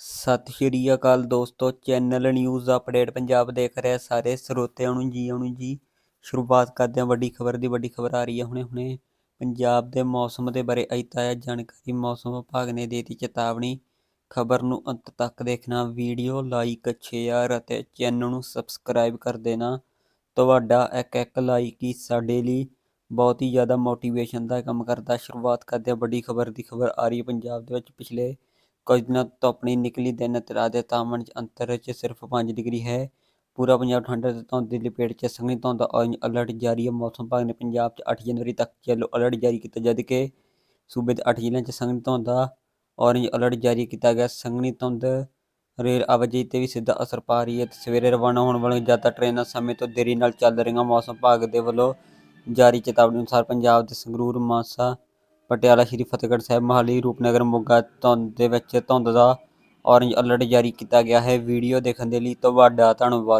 ਸਤਿ ਸ਼੍ਰੀ ਅਕਾਲ ਦੋਸਤੋ, channel news update Punjab ਦੇਖ ਰਹੇ ਸਾਰੇ ਸਰੋਤਿਆਂ ਨੂੰ ਜੀ ਆਇਆਂ ਜੀ। ਸ਼ੁਰੂਆਤ ਕਰਦੇ ਹਾਂ ਵੱਡੀ ਖਬਰ ਦੀ, ਵੱਡੀ ਖਬਰ ਆ ਰਹੀ ਹੈ ਹੁਣੇ ਹੁਣੇ। ਪੰਜਾਬ ਦੇ ਮੌਸਮ ਦੇ ਬਾਰੇ ਅਜੇ ਜਾਣਕਾਰੀ ਮੌਸਮ ਵਿਭਾਗ ਨੇ ਦੇ ਦਿੱਤੀ ਚੇਤਾਵਨੀ। ਖਬਰ ਨੂੰ ਅੰਤ ਤੱਕ ਦੇਖਣਾ, ਵੀਡੀਓ ਲਾਈਕ, ਸ਼ੇਅਰ ਅਤੇ ਚੈਨਲ ਨੂੰ ਸਬਸਕ੍ਰਾਈਬ ਕਰ ਦੇਣਾ। ਤੁਹਾਡਾ ਇੱਕ ਇੱਕ ਲਾਈਕ ਹੀ ਸਾਡੇ ਲਈ ਬਹੁਤ ਹੀ ਜ਼ਿਆਦਾ ਮੋਟੀਵੇਸ਼ਨ ਦਾ ਕੰਮ ਕਰਦਾ। ਸ਼ੁਰੂਆਤ ਕਰਦੇ ਹਾਂ ਵੱਡੀ ਖਬਰ ਦੀ, ਖਬਰ ਆ ਰਹੀ ਹੈ ਪੰਜਾਬ ਦੇ ਵਿੱਚ ਪਿਛਲੇ ਕੁਝ ਦਿਨਾਂ ਤੋਂ ਆਪਣੀ ਨਿਕਲੀ ਦਿਨ ਅਤੇ ਰਾਤ ਦੇ ਤਾਪਮਾਨ 'ਚ ਅੰਤਰ 'ਚ ਸਿਰਫ 5 ਡਿਗਰੀ ਹੈ। ਪੂਰਾ ਪੰਜਾਬ ਠੰਡ ਅਤੇ ਧੁੰਦ ਦੀ ਲਪੇਟ 'ਚ ਸੰਘਣੀ ਧੁੰਦ ਦਾ ਔਰੇਂਜ ਅਲਰਟ ਜਾਰੀ ਹੈ। ਮੌਸਮ ਵਿਭਾਗ ਨੇ ਪੰਜਾਬ 'ਚ 8 ਜਨਵਰੀ ਤੱਕ ਯੈਲੋ ਅਲਰਟ ਜਾਰੀ ਕੀਤਾ ਜਦ ਕਿ ਸੂਬੇ ਦੇ 8 ਜ਼ਿਲ੍ਹਿਆਂ 'ਚ ਸੰਘਣੀ ਧੁੰਦ ਦਾ ਔਰੇਂਜ ਅਲਰਟ ਜਾਰੀ ਕੀਤਾ ਗਿਆ। ਸੰਘਣੀ ਧੁੰਦ ਰੇਲ ਆਵਾਜਾਈ ਤੇ ਵੀ ਸਿੱਧਾ ਅਸਰ ਪਾ ਰਹੀ ਹੈ ਤੇ ਸਵੇਰੇ ਰਵਾਨਾ ਹੋਣ ਵਾਲੀਆਂ ਜ਼ਿਆਦਾ ਟ੍ਰੇਨਾਂ ਸਮੇਂ ਤੋਂ ਦੇਰੀ ਨਾਲ ਚੱਲ ਰਹੀਆਂ। ਮੌਸਮ ਵਿਭਾਗ ਦੇ ਵੱਲੋਂ ਜਾਰੀ ਚੇਤਾਵਨੀ ਅਨੁਸਾਰ ਪੰਜਾਬ ਦੇ ਸੰਗਰੂਰ, ਮਾਨਸਾ ਪਟਿਆਲਾ ਸ਼੍ਰੀ ਫਤਿਹਗੜ੍ਹ ਸਾਹਿਬ ਮੋਹਾਲੀ ਰੂਪਨਗਰ ਮੋਗਾ ਧੁੰਦ ਦੇ ਵਿੱਚ ਧੁੰਦ ਦਾ ਔਰੇਂਜ ਅਲਰਟ ਜਾਰੀ ਕੀਤਾ ਗਿਆ ਹੈ। ਵੀਡੀਓ ਦੇਖਣ ਦੇ ਲਈ ਤੁਹਾਡਾ ਧੰਨਵਾਦ।